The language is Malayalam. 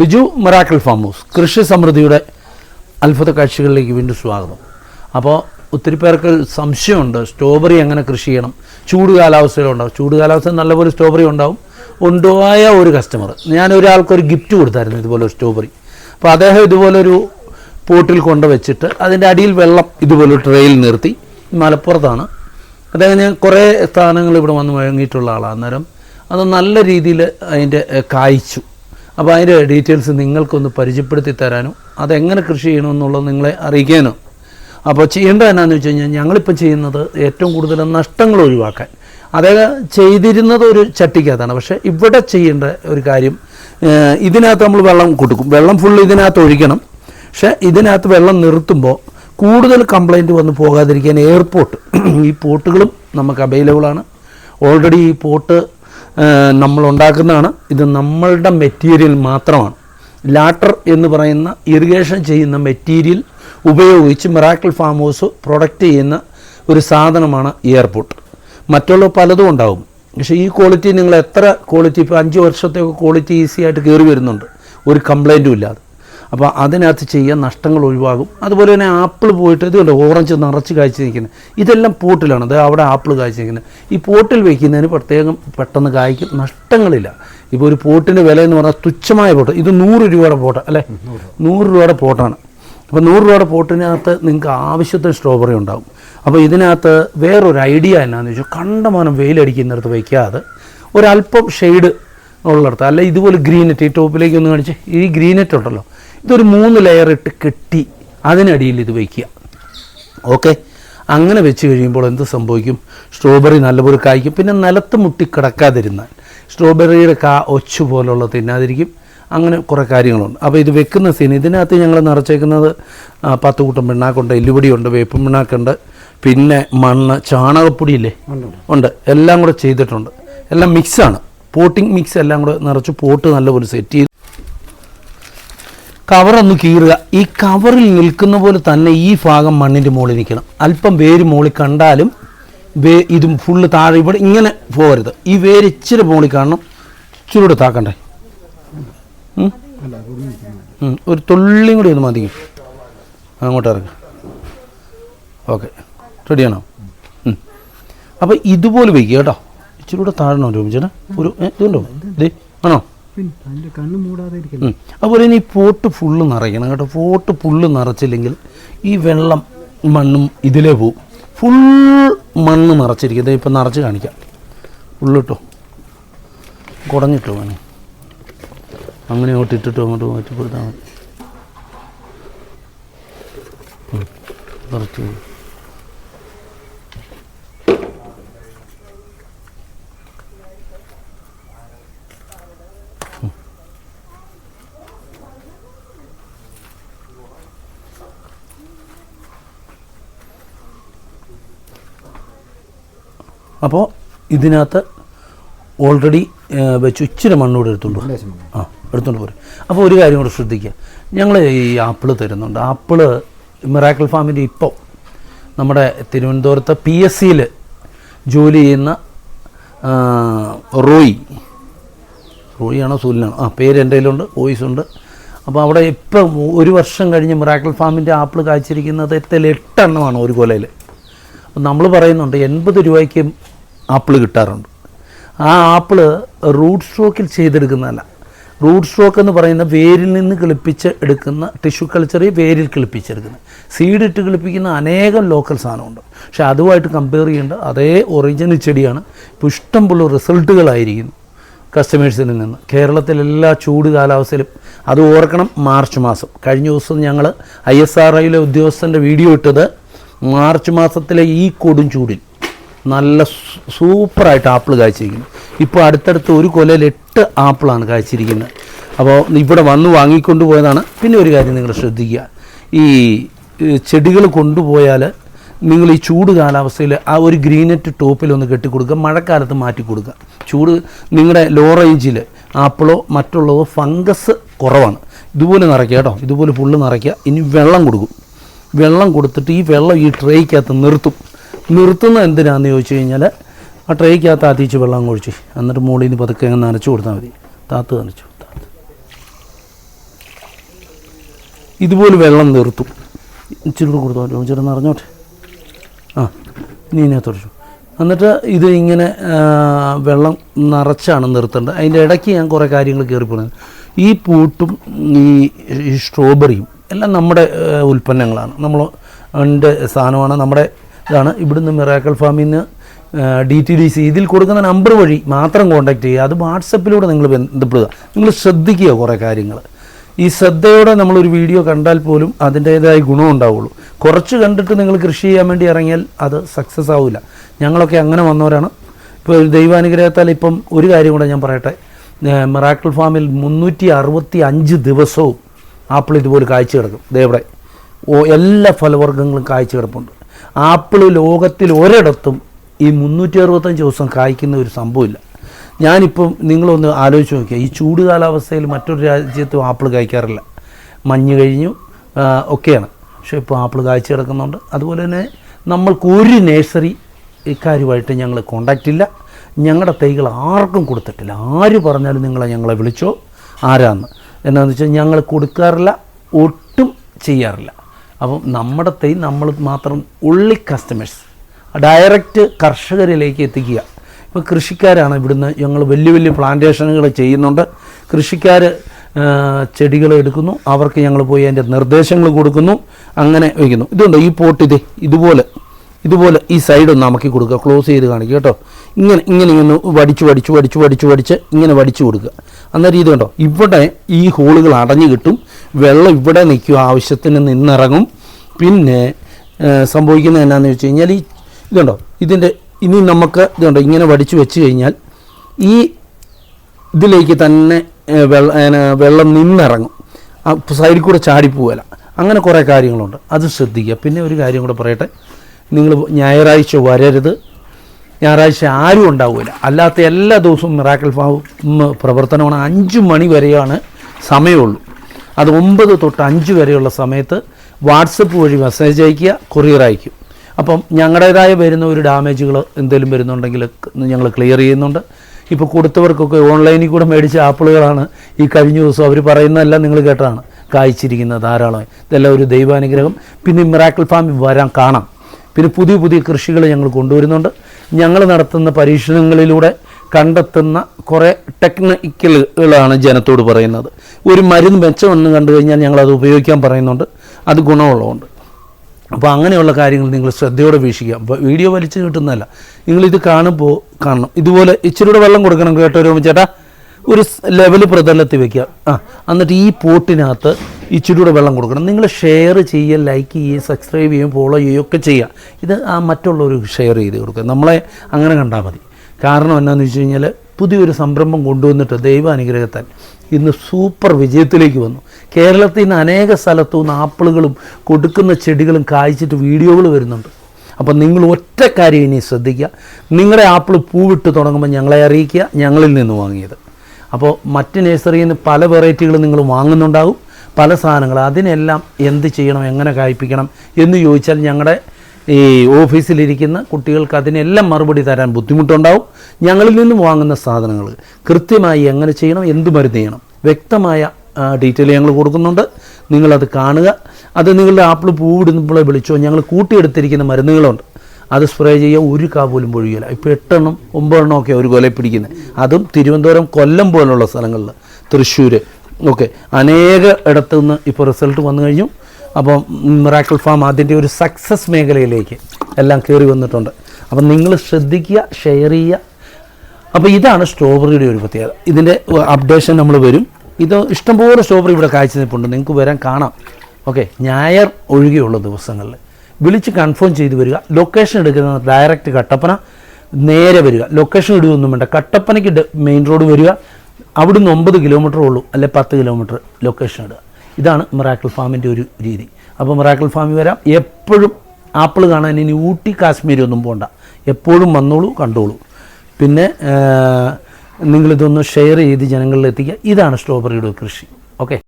ബിജു മെറാക്കിൾ ഫാം ഹൗസ് കൃഷി സമൃദ്ധിയുടെ അത്ഭുത കാഴ്ചകളിലേക്ക് വീണ്ടും സ്വാഗതം. അപ്പോൾ ഒത്തിരി പേർക്ക് സംശയമുണ്ട് സ്ട്രോബെറി എങ്ങനെ കൃഷി ചെയ്യണം? ചൂട് കാലാവസ്ഥയിലുണ്ടാവും ചൂട് കാലാവസ്ഥ നല്ലപോലെ സ്ട്രോബെറി ഉണ്ടാവും. ഉണ്ടായ ഒരു കസ്റ്റമർ ഞാൻ ഒരാൾക്കൊരു ഗിഫ്റ്റ് കൊടുത്തായിരുന്നു ഇതുപോലെ ഒരു സ്ട്രോബെറി. അപ്പോൾ അദ്ദേഹം ഇതുപോലൊരു പോട്ടിൽ കൊണ്ട് വെച്ചിട്ട് അതിന്റെ അടിയിൽ വെള്ളം ഇതുപോലെ ട്രെയിൽ നിർത്തി മലപ്പുറത്താണ്. അദ്ദേഹം ഞാൻ കുറേ സ്ഥാനങ്ങൾ ഇവിടെ വന്ന് വഴങ്ങിയിട്ടുള്ള ആളാണ് അന്നേരം അത് നല്ല രീതിയിൽ അതിന്റെ കായ്ച്ചു. അപ്പോൾ അതിന്റെ ഡീറ്റെയിൽസ് നിങ്ങൾക്കൊന്ന് പരിചയപ്പെടുത്തി തരാനും അതെങ്ങനെ കൃഷി ചെയ്യണമെന്നുള്ളത് നിങ്ങളെ അറിയിക്കാനും. അപ്പോൾ ചെയ്യേണ്ടത് എന്നാന്ന് വെച്ച് കഴിഞ്ഞാൽ ഞങ്ങളിപ്പോൾ ചെയ്യുന്നത് ഏറ്റവും കൂടുതൽ നഷ്ടങ്ങൾ ഒഴിവാക്കാൻ. അദ്ദേഹം ചെയ്തിരുന്നത് ഒരു ചട്ടിക്കകത്താണ്. പക്ഷേ ഇവിടെ ചെയ്യേണ്ട ഒരു കാര്യം ഇതിനകത്ത് നമ്മൾ വെള്ളം കൊടുക്കും. വെള്ളം ഫുൾ ഇതിനകത്ത് ഒഴിക്കണം. പക്ഷേ ഇതിനകത്ത് വെള്ളം നിർത്തുമ്പോൾ കൂടുതൽ കംപ്ലൈന്റ് വന്ന് പോകാതിരിക്കാൻ എയർപോർട്ട് ഈ പോട്ടുകളും നമുക്ക് അവൈലബിളാണ് ഓൾറെഡി ഈ പോട്ട് നമ്മൾ ഉണ്ടാക്കുന്നതാണ് ഇത് നമ്മളുടെ മെറ്റീരിയൽ മാത്രമാണ്. ലാട്ടർ എന്ന് പറയുന്ന ഇറിഗേഷൻ ചെയ്യുന്ന മെറ്റീരിയൽ ഉപയോഗിച്ച് മിറാക്കിൾ ഫാം ഹൗസ് പ്രൊഡക്റ്റ് ചെയ്യുന്ന ഒരു സാധനമാണ് എയർപോർട്ട്. മറ്റുള്ള പലതും ഉണ്ടാവും. പക്ഷേ ഈ ക്വാളിറ്റി നിങ്ങൾ എത്ര ക്വാളിറ്റി ഇപ്പോൾ അഞ്ച് വർഷത്തേക്ക് ക്വാളിറ്റി ഈസി ആയിട്ട് കയറി വരുന്നുണ്ട്. ഒരു കംപ്ലൈന്റും ഇല്ലാതെ. അപ്പോൾ അതിനകത്ത് ചെയ്യാൻ നഷ്ടങ്ങൾ ഒഴിവാകും. അതുപോലെ തന്നെ ആപ്പിൾ പോയിട്ട് ഇതുണ്ട് ഓറഞ്ച് നിറച്ച് കാഴ്ച നിൽക്കുന്നത്. ഇതെല്ലാം പോട്ടിലാണ്. അത് അവിടെ ആപ്പിൾ കാഴ്ച നിൽക്കുന്നത്. ഈ പോട്ടിൽ വയ്ക്കുന്നതിന് പ്രത്യേകം പെട്ടെന്ന് കായ്ക്കും. നഷ്ടങ്ങളില്ല. ഇപ്പോൾ ഒരു പോട്ടിന്റെ വില എന്ന് പറഞ്ഞാൽ തുച്ഛമായ പോട്ട്. ഇത് നൂറ് രൂപയുടെ പോട്ട് അല്ലേ? നൂറ് രൂപയുടെ പോട്ടാണ്. അപ്പോൾ നൂറ് രൂപയുടെ പോട്ടിനകത്ത് നിങ്ങൾക്ക് ആവശ്യത്തിന് സ്ട്രോബെറി ഉണ്ടാകും. അപ്പോൾ ഇതിനകത്ത് വേറൊരു ഐഡിയ എന്നാന്ന് വെച്ചാൽ കണ്ടമാനം വെയിലടിക്കുന്നിടത്ത് വയ്ക്കാതെ ഒരല്പം ഷെയ്ഡ് ഉള്ളിടത്ത് അല്ല ഇതുപോലെ ഗ്രീനെറ്റ് ഈ ടോപ്പിലേക്ക് ഒന്ന് കാണിച്ച്. ഈ ഗ്രീനെറ്റ് ഉണ്ടല്ലോ ഇതൊരു മൂന്ന് ലെയർ ഇട്ട് കെട്ടി അതിനടിയിൽ ഇത് വയ്ക്കുക ഓക്കെ അങ്ങനെ വെച്ച് കഴിയുമ്പോൾ എന്ത് സംഭവിക്കും? സ്ട്രോബെറി നല്ലപോലെ കായ്ക്കും. പിന്നെ നിലത്ത് മുട്ടി കിടക്കാതിരുന്നാൽ. സ്ട്രോബെറിയുടെ കാ ഒച്ചു പോലുള്ള തിന്നാതിരിക്കും. അങ്ങനെ കുറേ കാര്യങ്ങളുണ്ട്. അപ്പോൾ ഇത് വെക്കുന്ന സീൻ ഇതിനകത്ത് ഞങ്ങൾ നിറച്ചേക്കുന്നത് പത്ത് കൂട്ടം പിണ്ണാക്കുണ്ട് എല്ലുപൊടിയുണ്ട് വേപ്പും പിണ്ണാക്കുണ്ട് പിന്നെ മണ്ണ് ചാണകപ്പൊടിയില്ലേ? ഉണ്ട് എല്ലാം കൂടെ ചെയ്തിട്ടുണ്ട്. എല്ലാം മിക്സാണ് പോട്ടിംഗ് മിക്സ് എല്ലാം കൂടെ നിറച്ച് പോട്ട് നല്ലപോലെ സെറ്റ് ചെയ്ത് കവറൊന്ന് കീറുക. ഈ കവറിൽ നിൽക്കുന്ന പോലെ തന്നെ ഈ ഭാഗം മണ്ണിന്റെ മുകളിൽ നിൽക്കണം. അല്പം വേര് മുകളിൽ കണ്ടാലും വേ ഇതും ഫുള്ള് താഴെ ഇവിടെ ഇങ്ങനെ പോകരുത്. ഈ വേര് ഇച്ചിരി മുകളിൽ കാണണം. ഇച്ചിരി കൂടെ താക്കണ്ടേ ഒരു തുള്ളിയും കൂടി ഒന്ന് മതി അങ്ങോട്ട് ഇറങ്ങുക ഓക്കെ. റെഡിയാണോ. അപ്പോൾ ഇതുപോലെ വയ്ക്കുക കേട്ടോ. ഇച്ചിരി കൂടെ താഴണോ ചേട്ടാ ഒരു ഇതുണ്ടോ? ഇതേ ആണോ? പിന്നെ അതിന്റെ കണ്ണ്. അതുപോലെ ഈ പോട്ട് ഫുള്ള് നിറയ്ക്കണം കേട്ടോ. പോട്ട് ഫുള്ള് നിറച്ചില്ലെങ്കിൽ ഈ വെള്ളം മണ്ണും ഇതിലേ പോവും. ഫുൾ മണ്ണ് നിറച്ചിരിക്കും. ദേ ഇപ്പം നിറച്ച് കാണിക്കാം. ഉള്ളിട്ടോ കുടഞ്ഞിട്ടോ വേണേ അങ്ങനെ അങ്ങോട്ട് ഇട്ടിട്ടോ അങ്ങോട്ട് മാറ്റിപ്പെടുത്താൽ മതി. നിറച്ച് അപ്പോൾ ഇതിനകത്ത് ഓൾറെഡി വെച്ച് ഇച്ചിരി മണ്ണൂടെ എടുത്തുകൊണ്ട് പോകും ആ എടുത്തുകൊണ്ട് പോരും. അപ്പോൾ ഒരു കാര്യം കൂടെ ശ്രദ്ധിക്കുക ഞങ്ങൾ ഈ ആപ്പിൾ തരുന്നുണ്ട്. ആപ്പിൾ മിറാക്കിൾ ഫാമിന്റെ ഇപ്പോൾ നമ്മുടെ തിരുവനന്തപുരത്ത് പി എസ് സിയിൽ ജോലി ചെയ്യുന്ന റോയി. റോയിയാണോ സൂലിനാണോ ആ പേര് എന്റെ കയ്യിലുണ്ട് വോയിസ് ഉണ്ട്. അപ്പോൾ അവിടെ ഇപ്പം ഒരു വർഷം കഴിഞ്ഞ് മിറാക്കിൾ ഫാമിന്റെ ആപ്പിൾ കായ്ച്ചിരിക്കുന്നത് എത്തൽ എട്ടെണ്ണമാണ് ഒരു കൊലയിൽ അപ്പം നമ്മൾ പറയുന്നുണ്ട് എൺപത് രൂപയ്ക്ക് ആപ്പിൾ കിട്ടാറുണ്ട്. ആ ആപ്പിൾ റൂട്ട് സ്ട്രോക്കിൽ ചെയ്തെടുക്കുന്നതല്ല. റൂട്ട് സ്ട്രോക്ക് എന്ന് പറയുന്ന വേരിൽ നിന്ന് കിളിപ്പിച്ച് എടുക്കുന്ന ടിഷ്യൂ കൾച്ചറി വേരിൽ കിളിപ്പിച്ചെടുക്കുന്നത്. സീഡ് ഇട്ട് കിളിപ്പിക്കുന്ന അനേകം ലോക്കൽ സാധനമുണ്ട്. പക്ഷേ അതുമായിട്ട് കമ്പയർ ചെയ്യേണ്ട അതേ ഒറിജിനൽ ചെടിയാണ്. ഇപ്പോൾ ഇഷ്ടംപോലെ റിസൾട്ടുകളായിരിക്കുന്നു കസ്റ്റമേഴ്സിൽ നിന്ന്. കേരളത്തിൽ എല്ലാ ചൂട് കാലാവസ്ഥയിലും അത് ഓർക്കണം മാർച്ച് മാസം. കഴിഞ്ഞ ദിവസം ഞങ്ങൾ ഐ എസ് ആർ ഐയിലെ ഉദ്യോഗസ്ഥന്റെ വീഡിയോ ഇട്ടത് മാർച്ച് മാസത്തിലെ ഈ കൊടും ചൂടിൽ. നല്ല സൂപ്പറായിട്ട് ആപ്പിൾ കാഴ്ചയിരിക്കുന്നു ഇപ്പോൾ അടുത്തടുത്ത് ഒരു കൊലയിൽ എട്ട് ആപ്പിളാണ് കാഴ്ചയിരിക്കുന്നത് അപ്പോൾ ഇവിടെ വന്ന് വാങ്ങിക്കൊണ്ട് പോയതാണ്. പിന്നെ ഒരു കാര്യം നിങ്ങൾ ശ്രദ്ധിക്കുക. ഈ ചെടികൾ കൊണ്ടുപോയാൽ നിങ്ങൾ ഈ ചൂട് കാലാവസ്ഥയിൽ ആ ഒരു ഗ്രീനറ്റ് ടോപ്പിൽ ഒന്ന് കെട്ടിക്കൊടുക്കുക മഴക്കാലത്ത് മാറ്റി കൊടുക്കുക. ചൂട് നിങ്ങളുടെ ലോ റേഞ്ചിൽ ആപ്പിളോ മറ്റുള്ളതോ ഫംഗസ് കുറവാണ്. ഇതുപോലെ നിറയ്ക്കുക കേട്ടോ. ഇതുപോലെ ഫുള്ള് നിറയ്ക്കുക. ഇനി വെള്ളം കൊടുക്കും. വെള്ളം കൊടുത്തിട്ട് ഈ വെള്ളം ഈ ട്രേക്കകത്ത് നിർത്തും. നിർത്തുന്നത് എന്തിനാന്ന് ചോദിച്ചു കഴിഞ്ഞാൽ ആ ട്രേക്കകത്ത് ആത്തിച്ച് വെള്ളം കുഴിച്ച് എന്നിട്ട് മുകളിൽ നിന്ന് പതുക്കെ അങ്ങ് നനച്ചു കൊടുത്താൽ മതി. താത്ത് നനച്ചു താത്ത് ഇതുപോലെ വെള്ളം നിർത്തും. ഇച്ചിരി കൂടെ കൊടുത്തോ ചേട്ടൻ നിറഞ്ഞോട്ടെ. ആ നീ ഇതിനകത്ത് ഒഴിച്ചു. എന്നിട്ട് ഇത് ഇങ്ങനെ വെള്ളം നിറച്ചാണ് നിർത്തേണ്ടത്. അതിന്റെ ഇടയ്ക്ക് ഞാൻ കുറേ കാര്യങ്ങൾ കയറിപ്പോണത് ഈ പൂട്ടും ഈ സ്ട്രോബെറിയും എല്ലാം നമ്മുടെ ഉൽപ്പന്നങ്ങളാണ്. നമ്മൾ ഉണ്ട് സാധനമാണ് നമ്മുടെ ഇതാണ് ഇവിടുന്ന് മിറാക്കൽ ഫാമിൽ നിന്ന് ഡി ടി ഡി സി ഇതിൽ കൊടുക്കുന്ന നമ്പർ വഴി മാത്രം കോൺടാക്റ്റ് ചെയ്യുക. അത് വാട്സപ്പിലൂടെ നിങ്ങൾ ബന്ധപ്പെടുക. നിങ്ങൾ ശ്രദ്ധിക്കുക കുറേ കാര്യങ്ങൾ. ഈ ശ്രദ്ധയോടെ നമ്മളൊരു വീഡിയോ കണ്ടാൽ പോലും അതിന്റേതായ ഗുണം ഉണ്ടാവുള്ളൂ. കുറച്ച് കണ്ടിട്ട് നിങ്ങൾ കൃഷി ചെയ്യാൻ വേണ്ടി ഇറങ്ങിയാൽ അത് സക്സസ് ആവില്ല ഞങ്ങളൊക്കെ അങ്ങനെ വന്നവരാണ്. ഇപ്പോൾ ദൈവാനുഗ്രഹത്താൽ ഇപ്പം ഒരു കാര്യം കൂടെ ഞാൻ പറയട്ടെ. മിറാക്കിൾ ഫാമിൽ മുന്നൂറ്റി അറുപത്തി അഞ്ച് ദിവസവും ആപ്പിൾ ഇതുപോലെ കാഴ്ച കിടക്കും. ദേവിടെ എല്ലാ ഫലവർഗങ്ങളും കാഴ്ച കിടപ്പുണ്ട്. ആപ്പിൾ ലോകത്തിൽ ഒരിടത്തും ഈ മുന്നൂറ്റി അറുപത്തഞ്ച് ദിവസം കായ്ക്കുന്ന ഒരു സംഭവമില്ല. ഞാനിപ്പം നിങ്ങളൊന്ന് ആലോചിച്ച് നോക്കിയാൽ ഈ ചൂട് കാലാവസ്ഥയിൽ മറ്റൊരു രാജ്യത്തും ആപ്പിൾ കായ്ക്കാറില്ല. മഞ്ഞ് കഴിഞ്ഞു ഒക്കെയാണ്. പക്ഷേ ഇപ്പോൾ ആപ്പിൾ കായ്ച്ചു കിടക്കുന്നുണ്ട്. അതുപോലെ തന്നെ നമ്മൾക്ക് ഒരു നേഴ്സറി ഇക്കാര്യമായിട്ട് ഞങ്ങൾ കോണ്ടാക്റ്റ് ഇല്ല. ഞങ്ങളുടെ തൈകൾ ആർക്കും കൊടുത്തിട്ടില്ല. ആര് പറഞ്ഞാലും നിങ്ങളെ ഞങ്ങളെ വിളിച്ചോ ആരാന്ന്. എന്നാന്ന് വെച്ചാൽ ഞങ്ങൾ കൊടുക്കാറില്ല ഒട്ടും ചെയ്യാറില്ല. അപ്പം നമ്മുടെ തൈ നമ്മൾ മാത്രം ഉള്ളി കസ്റ്റമേഴ്സ് ഡയറക്റ്റ് കർഷകരിലേക്ക് എത്തിക്കുക. ഇപ്പോൾ കൃഷിക്കാരാണ് ഇവിടുന്ന് ഞങ്ങൾ വലിയ വലിയ പ്ലാന്റേഷനുകൾ ചെയ്യുന്നുണ്ട്. കൃഷിക്കാർ ചെടികൾ എടുക്കുന്നു. അവർക്ക് ഞങ്ങൾ പോയി അതിന്റെ നിർദ്ദേശങ്ങൾ കൊടുക്കുന്നു. അങ്ങനെ വയ്ക്കുന്നു. ഇതുണ്ട് ഈ പോട്ട് ഇതേ? ഇതുപോലെ. ഇതുപോലെ ഈ സൈഡ് ഒന്ന് അമക്കി കൊടുക്കുക. ക്ലോസ് ചെയ്ത് കാണിക്കുക കേട്ടോ. ഇങ്ങനെ ഇങ്ങനെ ഇങ്ങനെ വടിച്ച് വടിച്ച് വടിച്ച് വടിച്ച് വടിച്ച് ഇങ്ങനെ വടിച്ച് കൊടുക്കുക. അന്നേരം രീതി കണ്ടോ? ഇവിടെ ഈ ഹോളുകൾ അടഞ്ഞു കിട്ടും. വെള്ളം ഇവിടെ നിൽക്കും ആവശ്യത്തിന് നിന്നിറങ്ങും. പിന്നെ സംഭവിക്കുന്നത് എന്നാന്ന് വെച്ച് കഴിഞ്ഞാൽ ഈ ഇതുണ്ടോ ഇതിന്റെ ഇനി നമുക്ക് ഇതുണ്ടോ ഇങ്ങനെ വടിച്ചു വെച്ച് കഴിഞ്ഞാൽ ഈ ഇതിലേക്ക് തന്നെ വെള്ളം വെള്ളം നിന്നിറങ്ങും. സൈഡിൽ കൂടെ ചാടിപ്പോവല അങ്ങനെ കുറേ കാര്യങ്ങളുണ്ട്. അത് ശ്രദ്ധിക്കുക. പിന്നെ ഒരു കാര്യം കൂടെ പറയട്ടെ. നിങ്ങൾ ഞായറാഴ്ച വരരുത്. ഞായറാഴ്ച ആരും ഉണ്ടാവില്ല അല്ലാത്ത എല്ലാ ദിവസവും മിറാക്കൽ ഫാം പ്രവർത്തനമാണ്. അഞ്ച് മണി വരെയാണ് സമയമുള്ളൂ. അത് ഒമ്പത് തൊട്ട് അഞ്ച് വരെയുള്ള സമയത്ത് വാട്സപ്പ് വഴി മെസ്സേജ് അയക്കുക കൊറിയർ അയക്കും. അപ്പം ഞങ്ങളുടേതായ വരുന്ന ഒരു ഡാമേജുകൾ എന്തെങ്കിലും വരുന്നുണ്ടെങ്കിൽ ഞങ്ങൾ ക്ലിയർ ചെയ്യുന്നുണ്ട്. ഇപ്പോൾ കൊടുത്തവർക്കൊക്കെ ഓൺലൈനിൽ കൂടെ മേടിച്ച ആപ്പിളുകളാണ് ഈ കഴിഞ്ഞ ദിവസം അവർ പറയുന്നതെല്ലാം നിങ്ങൾ കേട്ടതാണ്. കായ്ച്ചിരിക്കുന്നത് ധാരാളം ഇതെല്ലാം ഒരു ദൈവാനുഗ്രഹം. പിന്നെ മിറാക്കിൾ ഫാമിൽ വരാൻ കാണാം. പിന്നെ പുതിയ പുതിയ കൃഷികൾ ഞങ്ങൾ കൊണ്ടുവരുന്നുണ്ട്. ഞങ്ങൾ നടത്തുന്ന പരീക്ഷണങ്ങളിലൂടെ കണ്ടെത്തുന്ന കുറേ ടെക്നിക്കലുകളാണ് ജനത്തോട് പറയുന്നത്. ഒരു മരുന്ന് മെച്ചമെന്ന് കണ്ടു കഴിഞ്ഞാൽ ഞങ്ങളത് ഉപയോഗിക്കാൻ പറയുന്നുണ്ട്. അത് ഗുണമുള്ളതുകൊണ്ട്. അപ്പോൾ അങ്ങനെയുള്ള കാര്യങ്ങൾ നിങ്ങൾ ശ്രദ്ധയോടെ വീക്ഷിക്കുക. അപ്പോൾ വീഡിയോ വലിച്ചു കിട്ടുന്നതല്ല നിങ്ങളിത് കാണുമ്പോൾ കാണണം. ഇതുപോലെ ഇച്ചിരിയുടെ വെള്ളം കൊടുക്കണം കേട്ടോ രോമ ചേട്ടാ. ഒരു ലെവൽ പ്രതലത്തിൽ വെക്കുക. ആ എന്നിട്ട് ഈ പോട്ടിനകത്ത് ഇച്ചിരി കൂടെ വെള്ളം കൊടുക്കണം. നിങ്ങൾ ഷെയർ ചെയ്യുക ലൈക്ക് ചെയ്യുക സബ്സ്ക്രൈബ് ചെയ്യുകയും ഫോളോ ചെയ്യുകയും ഒക്കെ ചെയ്യുക. ഇത് ആ മറ്റുള്ളവർ ഷെയർ ചെയ്ത് കൊടുക്കുക. നമ്മളെ അങ്ങനെ കണ്ടാൽ മതി. കാരണം എന്താണെന്ന് വെച്ച് കഴിഞ്ഞാൽ പുതിയൊരു സംരംഭം കൊണ്ടുവന്നിട്ട് ദൈവാനുഗ്രഹത്താൽ ഇന്ന് സൂപ്പർ വിജയത്തിലേക്ക് വന്നു. കേരളത്തിൽ നിന്ന് അനേക സ്ഥലത്തു നിന്ന് ആപ്പിളുകളും കൊടുക്കുന്ന ചെടികളും കായ്ച്ചിട്ട് വീഡിയോകൾ വരുന്നുണ്ട്. അപ്പം നിങ്ങൾ ഒറ്റ കാര്യം ഇനി ശ്രദ്ധിക്കുക. നിങ്ങളുടെ ആപ്പിൾ പൂവിട്ട് തുടങ്ങുമ്പോൾ ഞങ്ങളെ അറിയിക്കുക. ഞങ്ങളിൽ നിന്ന് വാങ്ങിയത്. അപ്പോൾ മറ്റ് നേഴ്സറിയിൽ നിന്ന് പല വെറൈറ്റികൾ നിങ്ങൾ വാങ്ങുന്നുണ്ടാകും പല സാധനങ്ങൾ അതിനെല്ലാം എന്ത് ചെയ്യണം എങ്ങനെ കായ്പ്പിക്കണം എന്ന് ചോദിച്ചാൽ ഞങ്ങളുടെ ഈ ഓഫീസിലിരിക്കുന്ന കുട്ടികൾക്ക് അതിനെല്ലാം മറുപടി തരാൻ ബുദ്ധിമുട്ടുണ്ടാവും. ഞങ്ങളിൽ നിന്നും വാങ്ങുന്ന സാധനങ്ങൾ കൃത്യമായി എങ്ങനെ ചെയ്യണം എന്ത് മരുന്ന് ചെയ്യണം. വ്യക്തമായ ഡീറ്റെയിൽ ഞങ്ങൾ കൊടുക്കുന്നുണ്ട്. നിങ്ങളത് കാണുക. അത് നിങ്ങളുടെ ആപ്പിൾ പൂവിടുമ്പോൾ വിളിച്ചോ ഞങ്ങൾ കൂട്ടിയെടുത്തിരിക്കുന്ന മരുന്നുകളുണ്ട്. അത് സ്പ്രേ ചെയ്യുക ഒരു കാ പോലും പൊഴിയില്ല ഇപ്പോൾ എട്ടെണ്ണം ഒമ്പതെണ്ണം ഒക്കെ ഒരു കൊല പിടിക്കുന്നത് അതും തിരുവനന്തപുരം കൊല്ലം പോലുള്ള സ്ഥലങ്ങളിൽ തൃശ്ശൂർ ഓക്കെ. അനേക ഇടത്തു നിന്ന് ഇപ്പോൾ റിസൾട്ട് വന്നു കഴിഞ്ഞു. അപ്പം മിറാക്കിൾ ഫാം അതിന്റെ ഒരു സക്സസ് മേഖലയിലേക്ക് എല്ലാം കയറി വന്നിട്ടുണ്ട്. അപ്പം നിങ്ങൾ ശ്രദ്ധിക്കുക ഷെയർ ചെയ്യുക. അപ്പോൾ ഇതാണ് സ്ട്രോബെറിയുടെ ഒരു പ്രത്യേകത. ഇതിന്റെ അപ്ഡേഷൻ നമ്മൾ വരും. ഇത് ഇഷ്ടംപോലെ സ്ട്രോബെറി ഇവിടെ കാഴ്ച നിൽപ്പുണ്ട് നിങ്ങൾക്ക് വരാൻ കാണാം. ഓക്കെ. ഞായർ ഒഴികെയുള്ള ദിവസങ്ങളിൽ. വിളിച്ച് കൺഫേം ചെയ്ത് വരിക. ലൊക്കേഷൻ എടുക്കുന്ന ഡയറക്റ്റ് കട്ടപ്പന നേരെ വരിക. ലൊക്കേഷൻ ഇടുകയൊന്നും വേണ്ട. കട്ടപ്പനയ്ക്ക് മെയിൻ റോഡ് വരിക. അവിടുന്ന് ഒമ്പത് കിലോമീറ്റർ ഉള്ളൂ. അല്ലെ പത്ത് കിലോമീറ്റർ ലൊക്കേഷൻ ഇടുക. ഇതാണ് മിറാക്കിൾ ഫാമിന്റെ ഒരു രീതി. അപ്പോൾ മിറാക്കിൾ ഫാമിൽ വരാം. എപ്പോഴും ആപ്പിൾ കാണാൻ ഇനി ഊട്ടി കാശ്മീരി ഒന്നും പോകണ്ട എപ്പോഴും വന്നോളൂ കണ്ടോളൂ. പിന്നെ നിങ്ങളിതൊന്ന് ഷെയർ ചെയ്ത് ജനങ്ങളിൽ എത്തിക്കുക ഇതാണ് സ്ട്രോബെറിയുടെ കൃഷി. ഓക്കെ